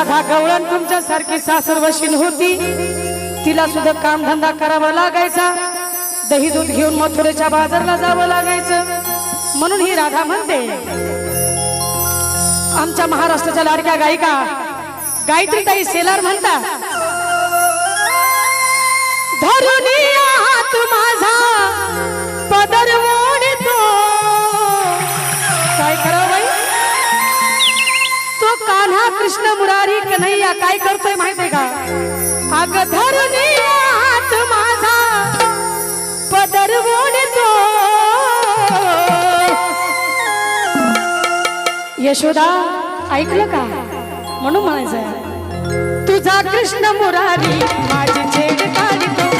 आधा गवळण तुमच्या सारखी सासरवशील होती. तिला सुद्धा कामधंदा करावा लागायचा. दही दूध घेऊन मथुरेच्या बाजारला जावं लागायचं. म्हणून ही राधा म्हणते आमच्या महाराष्ट्राच्या लाडक्या गायिका गायत्री ताई सेलार म्हणतात धरून माझा पदरवा कृष्ण मुरारी कन्हैया काय करतोय माहितीये का? अग धरणी हात माझा पदर तो यशोदा ऐकलं का? म्हणून म्हणायचं तुझा कृष्ण मुरारी माझी छेड काढतो.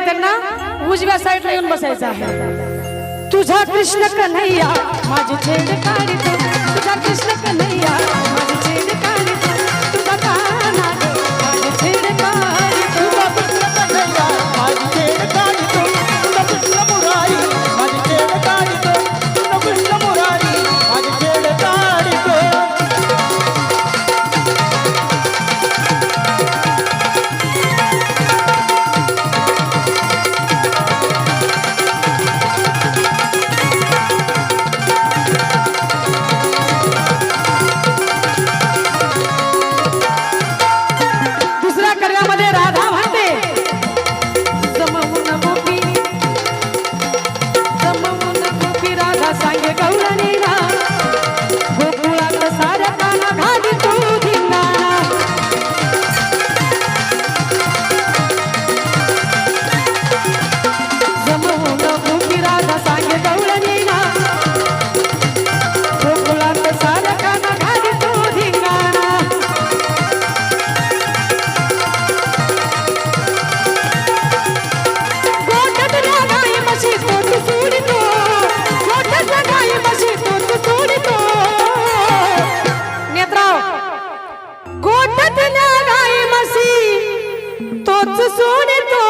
आहे त्यांना उजव्या साईडला येऊन बसायचं आहे. तुझा कृष्ण कन्हैया माझी तुझा कृष्ण कन्हैया माझी पुसून येतो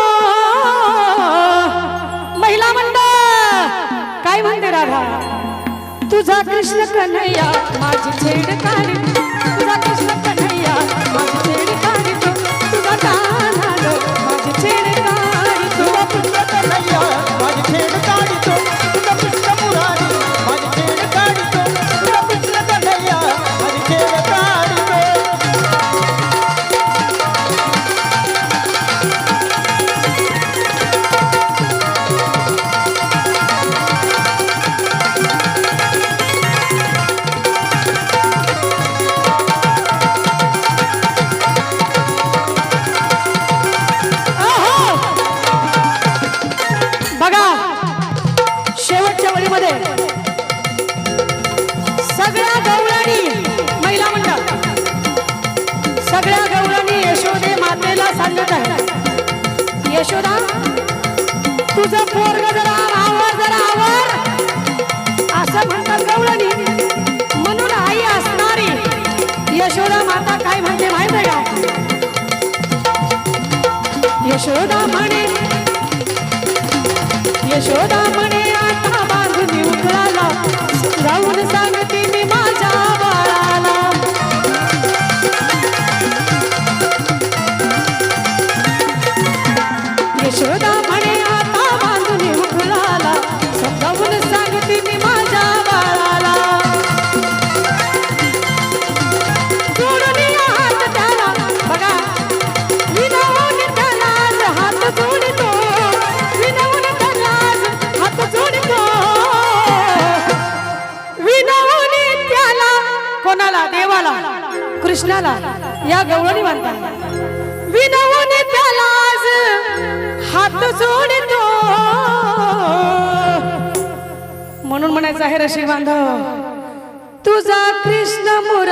महिला मंडळ काय म्हणते राधा? तुझा कृष्ण कन्हैया माझी छेड तुझा कृष्ण कन्हैया माझी छेड तुझा यशोदा म्हणे. यशोदा म्हणे. कोणाला देवाला कृष्णाला या गवळणी म्हणतात विनवून त्याला हात सोडतो म्हणून म्हणायचं आहे रशी बांधव तुझा कृष्ण मुर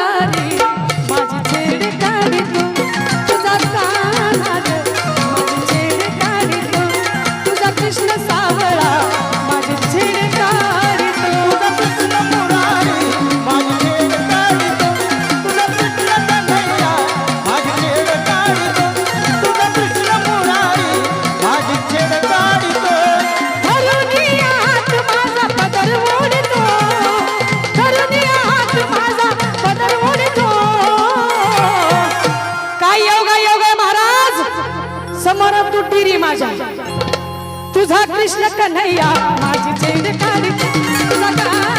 तुझा कृष्ण कन्हैया माझी झेंड काढ